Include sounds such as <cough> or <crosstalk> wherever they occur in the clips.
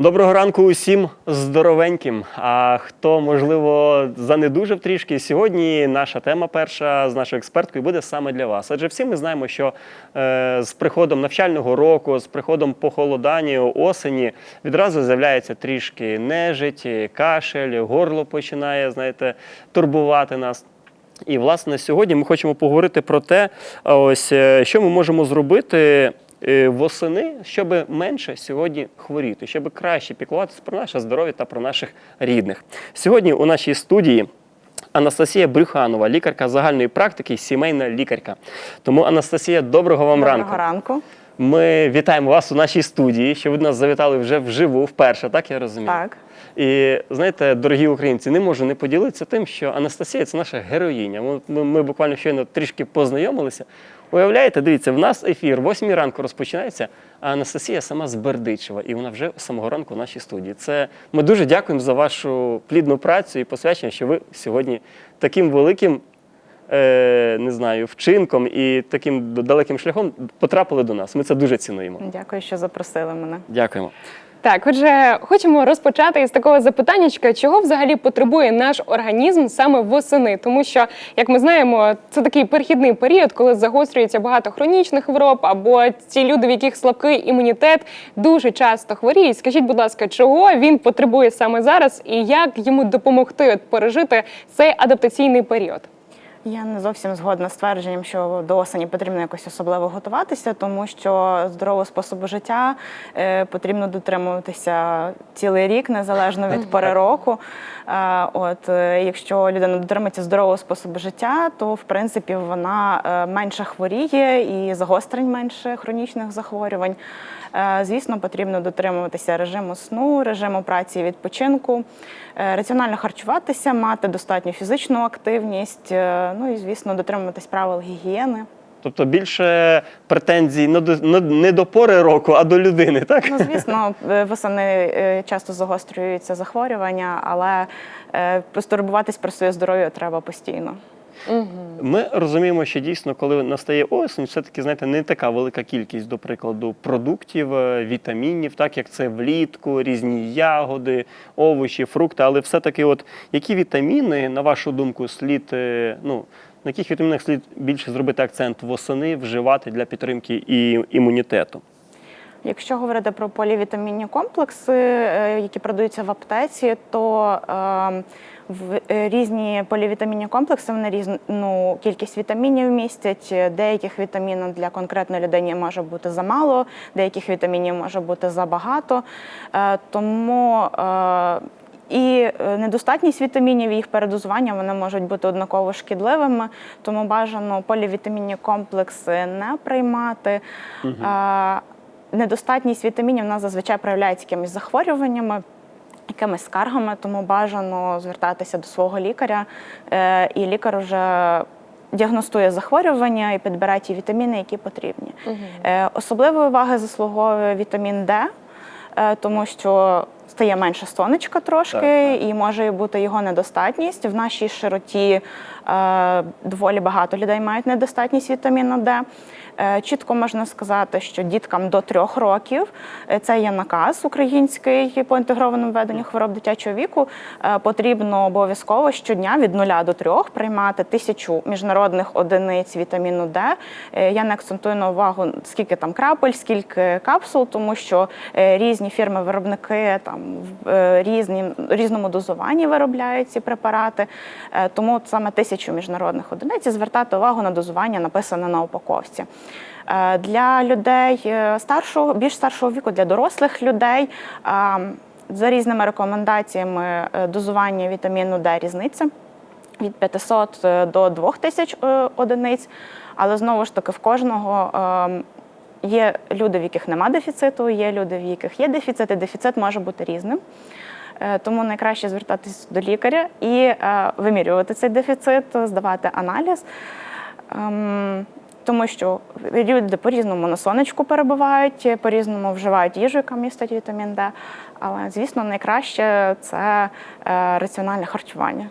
Доброго ранку усім здоровеньким. А хто, можливо, занедужав трішки, сьогодні наша тема перша з нашою експерткою буде саме для вас. Адже всі ми знаємо, що е, з приходом навчального року, з приходом похолодання, осені відразу з'являється трішки нежить, кашель, горло починає, знаєте, турбувати нас. І власне сьогодні ми хочемо поговорити про те, ось е, що ми можемо зробити восени, щоб менше сьогодні хворіти, щоб краще піклуватися про наше здоров'я та про наших рідних. Сьогодні у нашій студії. Анастасія Брюханова, лікарка загальної практики, сімейна лікарка. Тому, Анастасія, доброго вам Доброго ранку. ранку. Ми вітаємо вас у нашій студії, що ви до нас завітали вже вживу, вперше, так я розумію? Так. І знаєте, дорогі українці, не можу не поділитися тим, що Анастасія це наша героїня. Ми, ми, ми буквально щойно трішки познайомилися. Уявляєте, дивіться, в нас ефір 8 ранку розпочинається, а Анастасія сама з Бердичева, і вона вже з самого ранку в нашій студії. Це ми дуже дякуємо за вашу плідну працю і посвячення, що ви сьогодні таким великим. Е, не знаю, вчинком і таким далеким шляхом потрапили до нас. Ми це дуже цінуємо. Дякую, що запросили мене. Дякуємо. Так, отже, хочемо розпочати із такого запитаннячка, чого взагалі потребує наш організм саме восени, тому що, як ми знаємо, це такий перехідний період, коли загострюється багато хронічних хвороб, або ті люди, в яких слабкий імунітет, дуже часто хворіють. Скажіть, будь ласка, чого він потребує саме зараз, і як йому допомогти пережити цей адаптаційний період? Я не зовсім згодна з твердженням, що до осені потрібно якось особливо готуватися, тому що здорового способу життя е, потрібно дотримуватися цілий рік, незалежно від пори року. Е, от е, якщо людина дотримується здорового способу життя, то в принципі вона менше хворіє і загострень менше хронічних захворювань. Е, Звісно, потрібно дотримуватися режиму сну, режиму праці і відпочинку, е, раціонально харчуватися, мати достатню фізичну активність, е, ну і звісно, дотримуватись правил гігієни. Тобто більше претензій не до, пори року, а до людини, так? Ну, звісно, восени часто загострюються захворювання, але постурбуватись про своє здоров'я треба постійно. Ми розуміємо, що дійсно, коли настає осінь, все-таки знаєте, не така велика кількість, до прикладу, продуктів, е, вітамінів, так як це влітку, різні ягоди, овочі, фрукти. Але все-таки, от які вітаміни, на вашу думку, слід, е, ну, на яких вітамінах слід більше зробити акцент восени, вживати для підтримки і імунітету? Якщо говорити про полівітамінні комплекси, е, які продаються в аптеці, то е, в е, різні полівітамінні комплекси вони різну кількість вітамінів містять. Деяких вітамінів для конкретної людини може бути замало, деяких вітамінів може бути забагато. Е, Тому і недостатність вітамінів, і їх передозування вони можуть бути однаково шкідливими, тому бажано полівітамінні комплекси не приймати. Е, Недостатність вітамінів у нас зазвичай проявляється якимись захворюваннями. Якимись скаргами, тому бажано звертатися до свого лікаря, е, і лікар вже діагностує захворювання і підбирає ті вітаміни, які потрібні. Е, Особливої уваги заслуговує вітамін Д, е, тому що стає менше сонечка трошки, Так, так. і може бути його недостатність. В нашій широті доволі багато людей мають недостатність вітаміну Д. Е, Чітко можна сказати, що діткам до трьох років е, це є наказ український по інтегрованому веденню хвороб дитячого віку. е, Потрібно обов'язково щодня від 0 до 3 приймати тисячу міжнародних одиниць вітаміну Д. Я не акцентую на увагу, скільки там крапель, скільки капсул, тому що різні фірми-виробники там в різні, різному дозуванні виробляють ці препарати. Тому саме тисячу міжнародних одиниць і звертати увагу на дозування, написане на упаковці. Е, Для людей е, старшого, більш старшого віку, для дорослих людей. е, За різними рекомендаціями дозування вітаміну Д різниця від 500 до 2000 е, одиниць. Але знову ж таки, в кожного є люди, в яких нема дефіциту, є люди, в яких є дефіцит, і дефіцит може бути різним. Тому найкраще звертатись до лікаря і вимірювати цей дефіцит, здавати аналіз. Тому що люди по-різному на сонечку перебувають, по-різному вживають їжу, яка містить вітамін Д. Але, звісно, найкраще це е, раціональне харчування.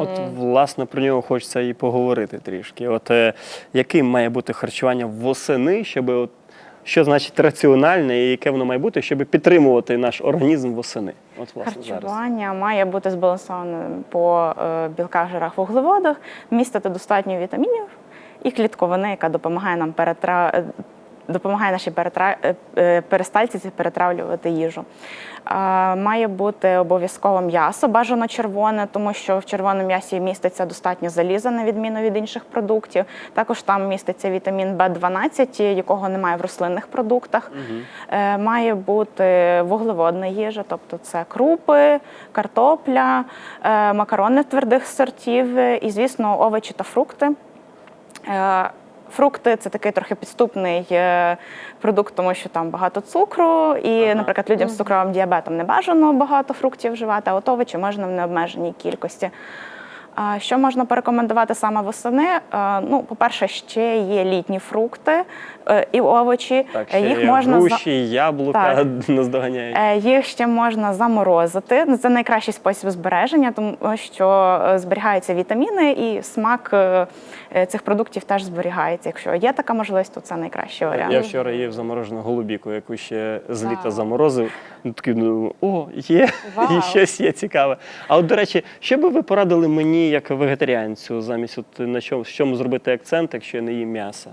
От, власне, про нього хочеться і поговорити трішки. От е, яким має бути харчування восени, щоб от що значить раціональне і яке воно має бути, щоб підтримувати наш організм восени. От власне зараз. Має бути збалансованим по е, білках, жирах, вуглеводах, містити достатньо вітамінів і клітковини, яка допомагає нам перетра... е, допомагає нашій перетра... е, е, перетравлювати їжу. Має бути обов'язково м'ясо, бажано червоне, тому що в червоному м'ясі міститься достатньо заліза, на відміну від інших продуктів. Також там міститься вітамін В12, якого немає в рослинних продуктах. Е, Має бути вуглеводна їжа, тобто це крупи, картопля, макарони твердих сортів і, звісно, овочі та фрукти. Е, Фрукти це такий трохи підступний е, продукт, тому що там багато цукру, і, наприклад, людям з цукровим діабетом не бажано багато фруктів вживати, а от овочі можна в необмеженій кількості. Що можна порекомендувати саме восени? Е, Ну, по-перше, ще є літні фрукти е, і овочі. Так, Е, ще Їх є можна груші, яблука Так. <laughs> наздоганяють. Їх ще можна заморозити. Це найкращий спосіб збереження, тому що зберігаються вітаміни і смак цих продуктів теж зберігається. Якщо є така можливість, то це найкращий варіант. Я вчора їв заморожену голубіку, яку ще з літа заморозив. Ну, Такий, ну, о, є, Вау. і щось є цікаве. А от, до речі, що би ви порадили мені як вегетаріанцю, замість от на чому, з чому зробити акцент, якщо я не їм м'яса?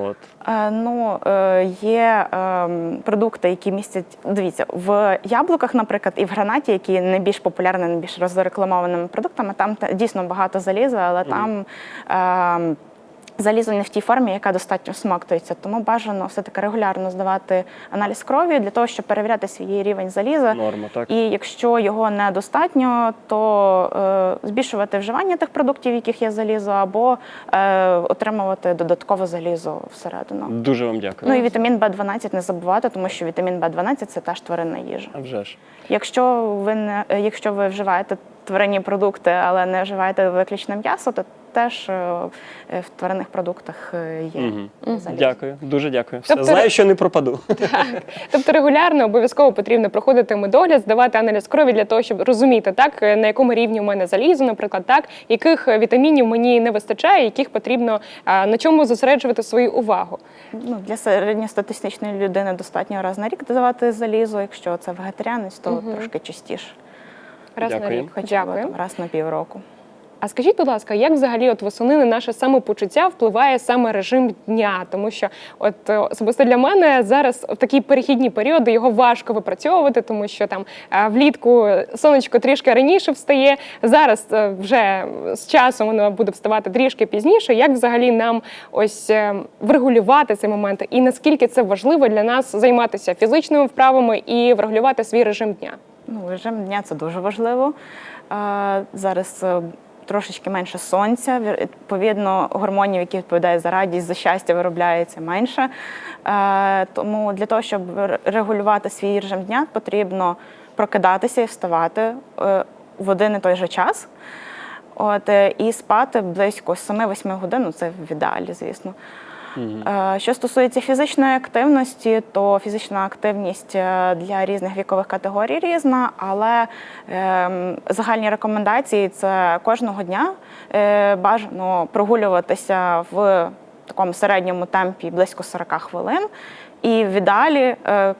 От. Е, Ну, е, є ем, продукти, які містять. Дивіться, в яблуках, наприклад, і в гранаті, які найбільш популярними, найбільш розрекламованими продуктами, там дійсно багато заліза, але там. ем, Залізо не в тій формі, яка достатньо смоктується, тому бажано все-таки регулярно здавати аналіз крові для того, щоб перевіряти свій рівень заліза. Норма, так? І якщо його недостатньо, то е, збільшувати вживання тих продуктів, в яких є залізо, або е, отримувати додаткове залізо всередину. Дуже вам дякую. Ну і вітамін В12 не забувати, тому що вітамін В12 це теж тваринна їжа. А вже ж. Якщо ви не якщо ви вживаєте тваринні продукти, але не вживаєте виключно м'ясо, то теж е, е, в тваринних продуктах е, є залізо. Дякую, дуже дякую. Все, Тобто- знаю, що не пропаду. <laughs> Тобто регулярно обов'язково потрібно проходити медогляд, здавати аналіз крові для того, щоб розуміти, так на якому рівні у мене залізо, наприклад, так яких вітамінів мені не вистачає, яких потрібно на чому зосереджувати свою увагу. Ну, для середньостатистичної людини достатньо раз на рік давати залізо. Якщо це вегетаріанець, то трошки частіше, Раз на рік. хоча б раз на півроку. А скажіть, будь ласка, як взагалі от восени на наше самопочуття впливає саме режим дня? Тому що от е, особисто для мене зараз в такі перехідні періоди його важко випрацьовувати, тому що там е, влітку сонечко трішки раніше встає. Зараз е, вже з часом воно буде вставати трішки пізніше. Як взагалі нам ось врегулювати цей момент, і наскільки це важливо для нас займатися фізичними вправами і врегулювати свій режим дня? Ну, режим дня це дуже важливо. Зараз трошечки менше сонця, відповідно, гормонів, які відповідають за радість, за щастя, виробляється менше. Е, Тому для того, щоб регулювати свій режим дня, потрібно прокидатися і вставати е, в один і той же час. От, е, і спати близько 7-8 годин, ну це в ідеалі, звісно. Е, Що стосується фізичної активності, то фізична активність е, для різних вікових категорій різна, але ем, загальні рекомендації це кожного дня е, бажано прогулюватися в такому середньому темпі близько 40 хвилин. І в ідеалі ра-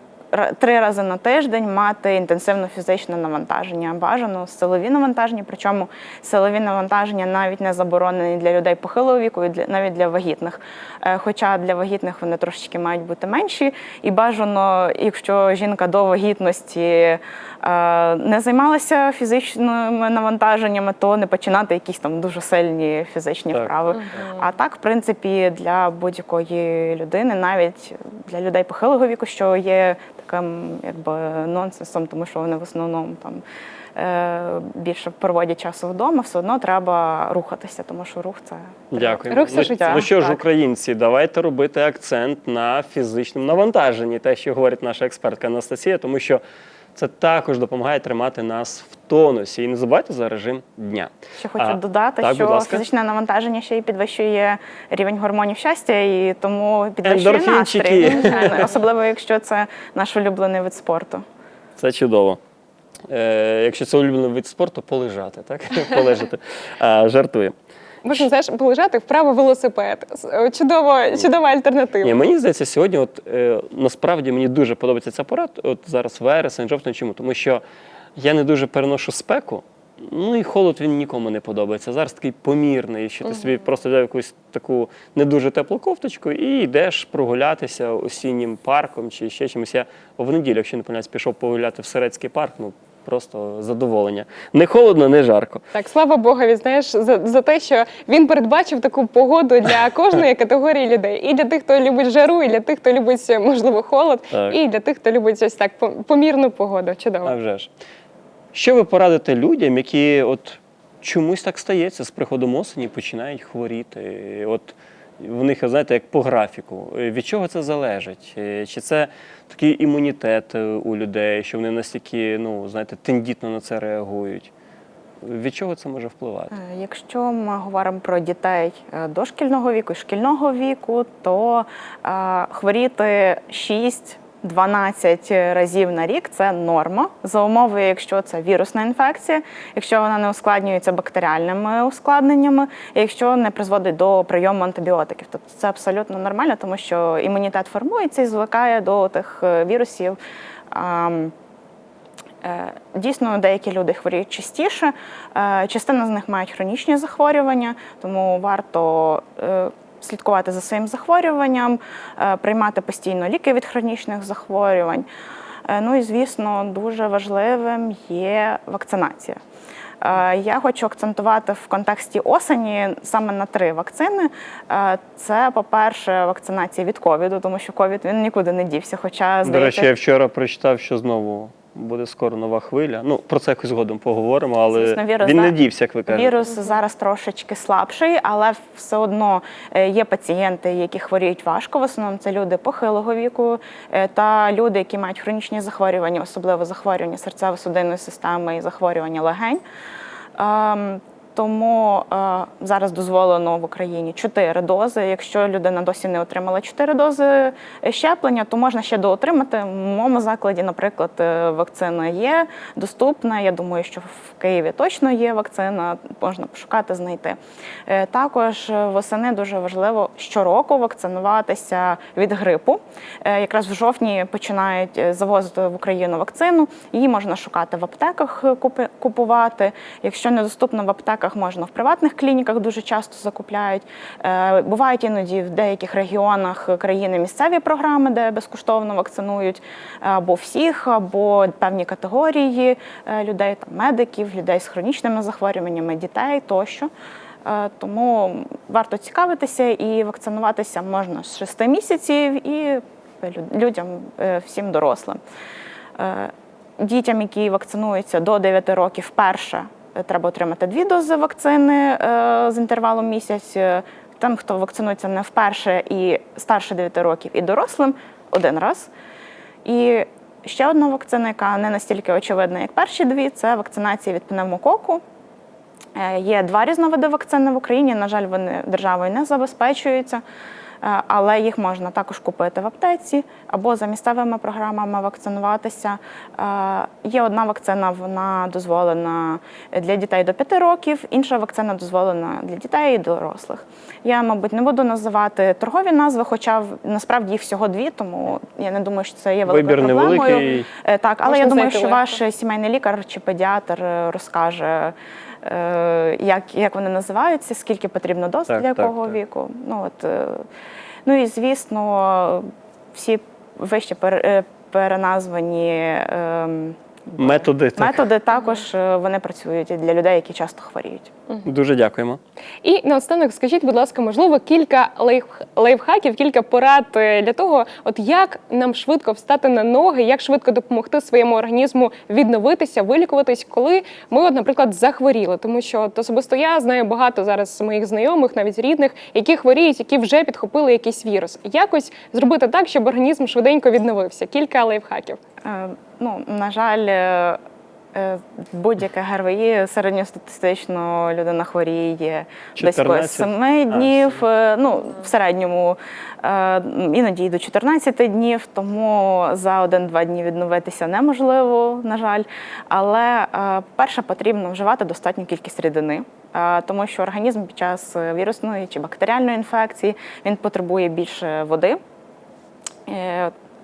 три рази на тиждень мати інтенсивне фізичне навантаження. Бажано силові навантаження, причому силові навантаження навіть не заборонені для людей похилого віку, і для- навіть для вагітних. Е, Хоча для вагітних вони трошечки мають бути менші. І бажано, якщо жінка до вагітності е, не займалася фізичними навантаженнями, то не починати якісь там дуже сильні фізичні Так. вправи. А так, в принципі, для будь-якої людини, навіть для людей похилого віку, що є таким якби нонсенсом, тому що вони в основному там. е, Більше проводять часу вдома, все одно треба рухатися, тому що рух це Дякую. Рух це ну, життя. ну що ж, Так. українці, давайте робити акцент на фізичному навантаженні, те, що говорить наша експертка Анастасія, тому що це також допомагає тримати нас в тонусі. І не забувайте за режим дня. Ще хочу А, додати, так, що фізичне навантаження ще й підвищує рівень гормонів щастя, і тому підвищує настрій. Особливо, якщо це наш улюблений вид спорту. Це чудово. Е, якщо це улюблений вид спорту, полежати, так? <laughs> Полежати. А, жартую. Можна знаєш, полежати вправо велосипед. Чудово, чудова альтернатива. Ні, мені здається, сьогодні, от е, насправді мені дуже подобається ця пора. От зараз вересень, жовтень. Чому? Тому що я не дуже переношу спеку. Ну і холод він нікому не подобається. Зараз такий помірний, що ти собі просто взяв якусь таку не дуже теплу кофточку і йдеш прогулятися осіннім парком чи ще чимось. Я в неділю, якщо не помиляюсь, пішов погуляти в Серецький парк. Ну просто задоволення. Не холодно, не жарко. Так, слава Богові, знаєш, за, за те, що він передбачив таку погоду для <laughs> кожної категорії людей. І для тих, хто любить жару, і для тих, хто любить, можливо, холод, Так. і для тих, хто любить ось так помірну погоду. Чудово. А вже ж. Що ви порадите людям, які от чомусь так стається з приходом осені, починають хворіти? От в них, знаєте, як по графіку. Е, від чого це залежить? Е, чи це такий імунітет е, у людей, що вони настільки, ну, знаєте, тендітно на це реагують? Від чого це може впливати? Якщо ми говоримо про дітей дошкільного віку і шкільного віку, то хворіти 6 12 е, разів на рік це норма за умови, якщо це вірусна інфекція, якщо вона не ускладнюється бактеріальними ускладненнями, якщо не призводить до прийому антибіотиків. Тобто це абсолютно нормально, тому що імунітет формується і звикає до тих е, вірусів. Е, дійсно, деякі люди хворіють частіше, частина з них мають хронічні захворювання, тому варто слідкувати за своїм захворюванням, е, приймати постійно ліки від хронічних захворювань. Е, Ну і звісно, дуже важливим є вакцинація. Е, Я хочу акцентувати в контексті осені саме на три вакцини. Це, по-перше, вакцинація від ковіду, тому що ковід він нікуди не дівся. Хоча До речі, я вчора прочитав, що знову буде скоро нова хвиля. Ну, про це якось згодом поговоримо, але Звісно, вірус, він да. не дівся, як ви кажете. Вірус зараз трошечки слабший, але все одно е, є пацієнти, які хворіють важко. В основному це люди похилого віку е, та люди, які мають хронічні захворювання, особливо захворювання серцево-судинної системи і захворювання легень. Тому е, зараз дозволено в Україні 4 дози. Якщо людина досі не отримала 4 дози щеплення, то можна ще доотримати. В моєму закладі, наприклад, е, вакцина є доступна. Я думаю, що в Києві точно є вакцина, можна пошукати, знайти. Е, Також восени дуже важливо щороку вакцинуватися від грипу. Е, Якраз в жовтні починають е, завозити в Україну вакцину. Її можна шукати в аптеках, е, купувати. Якщо недоступно в аптеках, можна в приватних клініках дуже часто закупляють. Е, Бувають іноді в деяких регіонах країни місцеві програми, де безкоштовно вакцинують або всіх, або певні категорії е, людей, там медиків, людей з хронічними захворюваннями, дітей тощо. Е, Тому варто цікавитися і вакцинуватися можна з 6 місяців і людям, е, всім дорослим. Е, Дітям, які вакцинуються до 9 років, перше е, треба отримати дві дози вакцини е, з інтервалом місяць. Е, Тим, хто вакцинується не вперше і старше 9 років, і дорослим один раз. І ще одна вакцина, яка не настільки очевидна, як перші дві, це вакцинація від пневмококу. Е, Є два різновиди вакцини в Україні. На жаль, вони державою не забезпечуються, але їх можна також купити в аптеці або за місцевими програмами вакцинуватися. Е, Є одна вакцина, вона дозволена для дітей до 5 років, інша вакцина дозволена для дітей і дорослих. Я, мабуть, не буду називати торгові назви, хоча насправді їх всього дві, тому я не думаю, що це є великою Вибір проблемою. невеликий. Е, Так, але Можна я думаю, що легко. ваш сімейний лікар чи педіатр е, розкаже, е, як, як вони називаються, скільки потрібно доз Так, для якого так. віку. Ну, от, е, ну і звісно, всі вище е, переназвані ем, Методи. Так. методи також е, вони працюють і для людей, які часто хворіють. Дуже дякуємо. І наостанок скажіть, будь ласка, можливо, кілька лайф, лайфхаків, кілька порад е, для того, от як нам швидко встати на ноги, як швидко допомогти своєму організму відновитися, вилікуватись, коли ми, от, наприклад, захворіли. Тому що от, особисто я знаю багато зараз моїх знайомих, навіть рідних, які хворіють, які вже підхопили якийсь вірус. Якось зробити так, щоб організм швиденько відновився. Кілька лайфхаків. Ну, на жаль, е, Е, Будь-яке ГРВІ середньостатистично людина хворіє десь 14? близько 7 днів, е, ну в середньому іноді й до 14 днів, тому за один-два дні відновитися неможливо, на жаль. Але перше потрібно вживати достатню кількість рідини. Тому що організм під час вірусної чи бактеріальної інфекції він потребує більше води.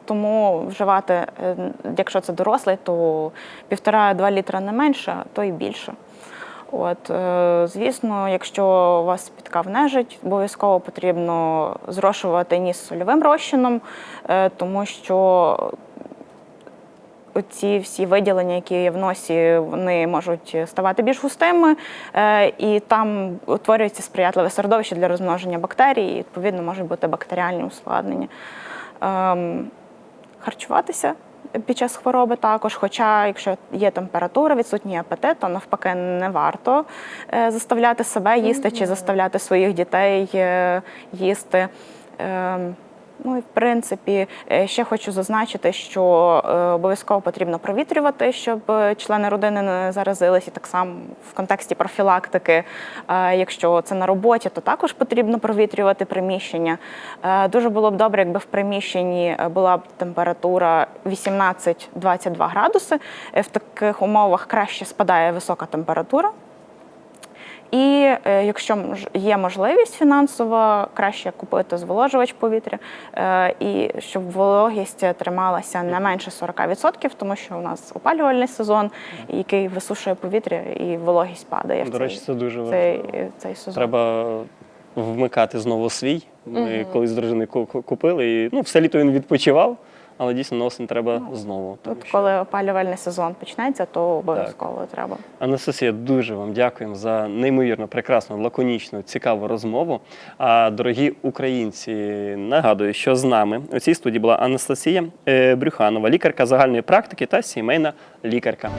Тому вживати, е, якщо це дорослий, то півтора-два літра не менше, то і більше. От, е, звісно, якщо у вас спіткав нежить, обов'язково потрібно зрошувати ніс сольовим розчином, е, тому що оці всі виділення, які є в носі, вони можуть ставати більш густими, і там утворюється сприятливе середовище для розмноження бактерій, і відповідно можуть бути бактеріальні ускладнення. Ем, Харчуватися під час хвороби також, хоча якщо є температура, відсутній апетит, то навпаки не варто е, заставляти себе їсти чи заставляти своїх дітей е, їсти. Ну і в принципі, е, ще хочу зазначити, що е, обов'язково потрібно провітрювати, щоб е, члени родини не заразились. І так само в контексті профілактики, якщо це на роботі, то також потрібно провітрювати приміщення. Дуже було б добре, якби в приміщенні була б температура 18-22 градуси. В таких умовах краще спадає висока температура. І е, якщо є можливість фінансова, краще купити зволожувач повітря, е, і щоб вологість трималася не менше 40%, тому що у нас опалювальний сезон, який висушує повітря, і вологість падає. в До речі, це дуже важливо. цей, сезон. Треба вмикати знову свій. Ми колись з дружиною ку- ку- купили, і ну, все літо він відпочивав, але дійсно на осінь треба знову. тому Тут, що- коли опалювальний сезон почнеться, то обов'язково треба. Анастасія, дуже вам дякуємо за неймовірно прекрасну, лаконічну, цікаву розмову. А дорогі українці, нагадую, що з нами у цій студії була Анастасія е, Брюханова, лікарка загальної практики та сімейна лікарка.